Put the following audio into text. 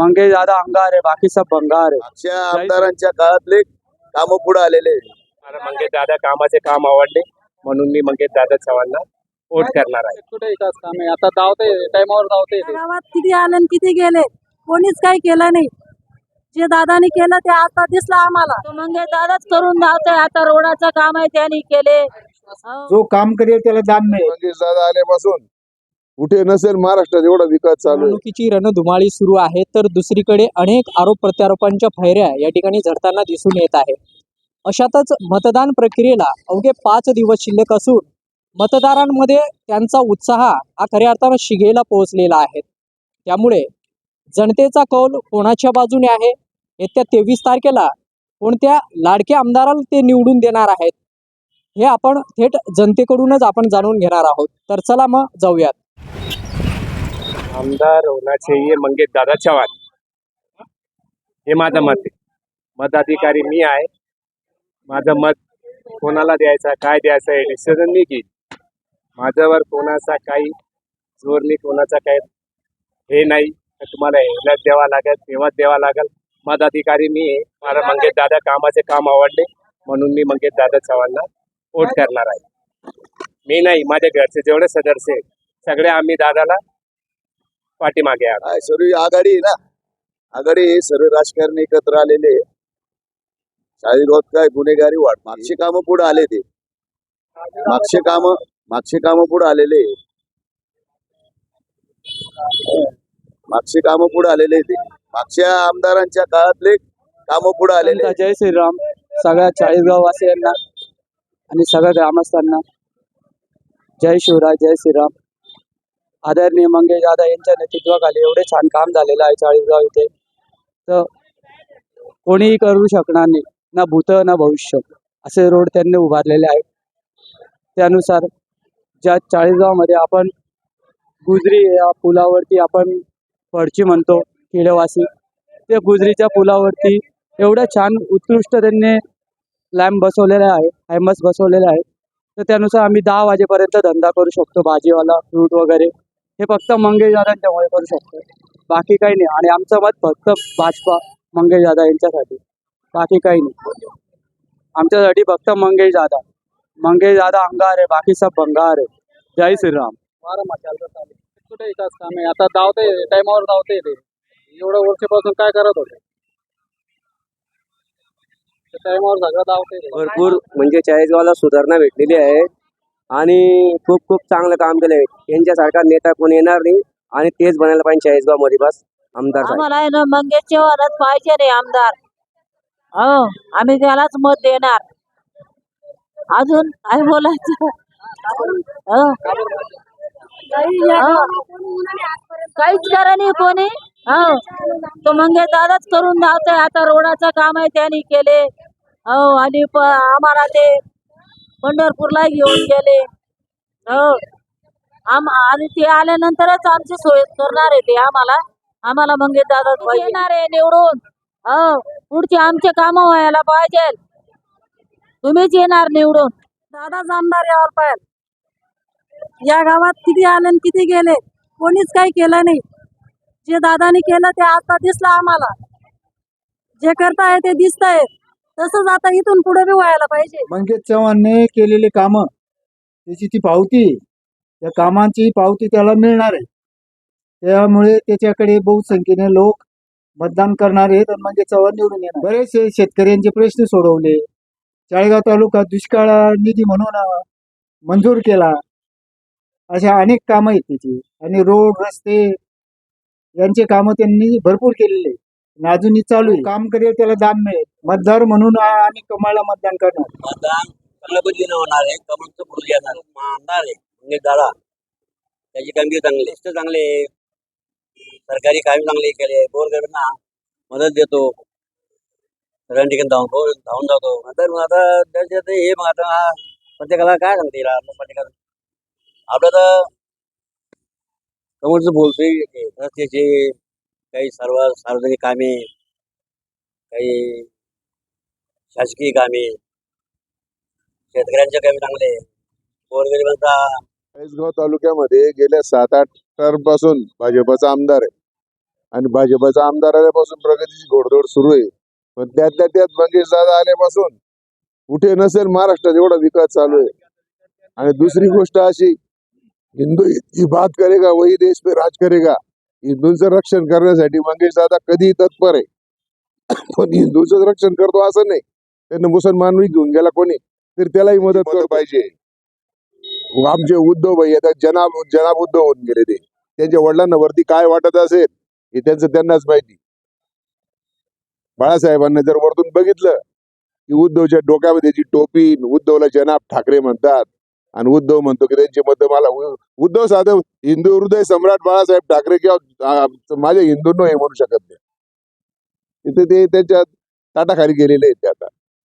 मंगेश दादा अंगार आहे बाकी सब भंगार आहे मागच्या आमदारांच्या काळातले काम पुढे आलेले मला मंगेश दादा कामाचे काम आवडले म्हणून मी मंगेश दादा चव्हाणला वोट करणार आहे. कुठे विकास काम आहे आता धावते टायमावर धावते गावात किती आले आणि किती गेले? कोणीच काही केलं नाही. जे दादानी केलं ते आता दिसलं आम्हाला. म्हणजे दादाच करून धावतोय आता रोडाचं काम आहे त्यांनी केले. हो. जो काम करेल त्याला दाम मिळेल. मंगेश दादा आल्यापासून कुठे नसेल महाराष्ट्रात एवढा विकास चालू आहे. निवडणुकीची रणधुमाळी सुरू आहे तर दुसरीकडे अनेक आरोप प्रत्यारोपांच्या फैऱ्या या ठिकाणी झडताना दिसून येत आहे. अशातच मतदान प्रक्रियेला अवघे पाच दिवस शिल्लक असून मतदारांमध्ये त्यांचा उत्साह हा खऱ्या अर्थानं शिगेला पोहोचलेला आहे. त्यामुळे जनतेचा कौल कोणाच्या बाजूने आहे? येत्या तेवीस तारखेला कोणत्या लाडक्या आमदाराला ते निवडून देणार आहेत? हे आपण थेट जनतेकडूनच आपण जाणून घेणार आहोत. तर चला मग जाऊयात. आमदार होण्याचे हे मंगेश दादा चव्हाण. हे माझं मत आहे. मताधिकारी मी आहे. माझं मत कोणाला द्यायचं काय द्यायचं हे डिसिजन मी घेईन. माझ्यावर कोणाचा काही जोर नाही कोणाचा काही हे नाही. तर तुम्हाला ह्यालाच द्यावा लागेल तेव्हाच द्यावा लागेल. मताधिकारी मी आहे. मला मंगेश दादा कामाचे काम आवडले म्हणून मी मंगेश दादा चव्हाणला वोट करणार आहे. मी नाही माझ्या घरचे जेवढे सदस्य आहेत सगळे आम्ही दादाला पाठीमागे आहोत. काय सर्व आघाडी आहे ना. आघाडी सर्व राजकारणी एकत्र आलेले चाळीसगावात काय गुन्हेगारी वाढ. मागचे काम पुढे आले ते. मागचे काम मागचे काम पुढे आलेले मागचे काम पुढे आलेले ते. मागच्या आमदारांच्या काळातले काम पुढे आलेले जय श्रीराम. सगळ्या चाळीसगाव वासियांना आणि सगळ्या ग्रामस्थांना. जय शिवराय जय श्रीराम. आदरणीय मंगेश दादा यांच्या नेतृत्वाखाली एवढे छान काम झालेलं आहे चाळीसगाव इथे. तर कोणीही करू शकणार नाही ना भूत ना भविष्य. असे रोड त्यांनी उभारलेले आहेत. त्यानुसार ज्या चाळीसगावमध्ये आपण गुजरी या पुलावरती आपण फडची म्हणतो खेडेवासी त्या गुजरीच्या पुलावरती एवढं छान उत्कृष्ट त्यांनी लॅम्प बसवलेला आहे हॅमस बसवलेले आहे तर त्यानुसार आम्ही दहा वाजेपर्यंत धंदा करू शकतो भाजीवाला फ्रूट वगैरे. हे फक्त मंगेश दादांच्यामुळे करू शकतो. बाकी काही नाही. आणि आमचं मत फक्त भाजपा मंगेश दादा यांच्यासाठी. बाकी काही नाही. आमच्यासाठी फक्त मंगेश दादा मंगेश दादा अंगार आहे. बाकी सब भंगार आहे. जय श्रीराम. कुठे विकास काम? आहे आता धावते टायमावर धावते ते. एवढ्या वर्षापासून काय करत होते? टायमावर सगळं धावते भरपूर म्हणजे चाळीसगावला सुधारणा भेटलेली आहे. आणि खूप खूप चांगलं काम केलंय. यांच्यासारखा नेता कोण येणार नाही आणि तेच बनायला पाहिजे चाळीसगावमध्ये बस. आमदार साहेब. आम्हाला आहे ना मंगेश चव्हाणच पाहिजे रे आमदार. हो आम्ही त्यालाच मत देणार. अजून काय बोलायचं? हो. हो. काहीच करा नाही कोणी. हो. तो मंगेश दादाच करून धावतोय. आता रोडाचं काम आहे त्यांनी केले. हो आणि प- आम्हाला ते पंढरपूरला घेऊन गेले. हो. आम आणि ते आल्यानंतरच आमची सोय करणार आहे ते आम्हाला. आम्हाला मंगेश दादा येणार आहे निवडून. हो. पुढचे आमचे काम व्हायला पाहिजे. तुम्हीच येणार निवडून. दादाच आमदार यावर पाहिजे या गावात किती आले आणि किती गेले? कोणीच काही केलं नाही. जे दादानी केलं ते आता दिसलं आम्हाला. जे करताय ते दिसतंय. तसंच आता इथून पुढे बी व्हायला पाहिजे. मंगेश चव्हाणने केलेले काम त्याची ती पावती त्या कामांची पावती त्याला मिळणार आहे. त्यामुळे त्याच्याकडे बहुसंख्येने लोक मतदान करणार आहेत आणि मंगेश चव्हाण निवडून येणार. बरेचसे शेतकऱ्यांचे प्रश्न सोडवले. चाळेगाव तालुका दुष्काळ निधी म्हणून मंजूर केला. अशा अनेक कामं आहेत त्याची. आणि रोड रस्ते यांचे कामं त्यांनी भरपूर केलेले आहेत. अजूनही चालू आहे. काम करेल त्याला दाम मिळेल. मतदार म्हणून आ- आम्ही कमळला मतदान करणार. मतदान चांगल्या पद्धतीने होणार आहे कमलचं पुढे येणार आमदार आहे म्हणजे दादा त्याची कामगिरी चांगली आहे. रस्ते चांगले आहे. सरकारी काम चांगले केले. गोरगरिबांना मदत देतो. सगळ्या ठिकाणी धावून धावून जातो. नंतर मग आता त्याच्यात हे मग आता प्रत्येकाला काय सांगते हिला? मग प्रत्येकाला आपलं तर कमलचं बोलतोय ते रस्त्याचे काही सर्व सार्वजनिक कामे काही शासकीय कामे शेतकऱ्यांचे कामे चांगले. गोरगरिबांचा चाळीसगाव तालुक्यामध्ये गेल्या सात आठपासून भाजपचा आमदार आहे. आणि भाजपचा आमदार आल्यापासून प्रगतीची घोडदौड सुरू आहे. पण त्यातल्या त्यात मंगेश दादा आल्यापासून कुठे नसेल महाराष्ट्रात एवढा विकास चालू आहे. आणि दुसरी गोष्ट अशी हिंदू ही बात करेगा वही देश पे राज करेगा. हिंदूंचं रक्षण करण्यासाठी मंगेश दादा कधीही तत्पर आहे. पण हिंदूचं रक्षण करतो असं नाही. त्यांना मुसलमान घेऊन गेला कोणी तर त्यालाही मदत करतो. पाहिजे. आमचे उद्धव भाई आता जनाब जनाब उद्धव होऊन गेले ते. त्यांच्या वडिलांना वरती काय वाटत असेल हे त्यांचं त्यांनाच माहिती. बाळासाहेबांना जर वरतून बघितलं की उद्धवच्या डोक्यामध्ये जी टोपी उद्धवला जनाब ठाकरे म्हणतात आणि उद्धव म्हणतो की त्यांची मत मला उद्धव साधव हिंदू हृदय सम्राट बाळासाहेब ठाकरे किंवा माझ्या हिंदूंना हे म्हणू शकत नाही तिथे ते त्यांच्या ताटाखाली गेलेले आहेत ते आता.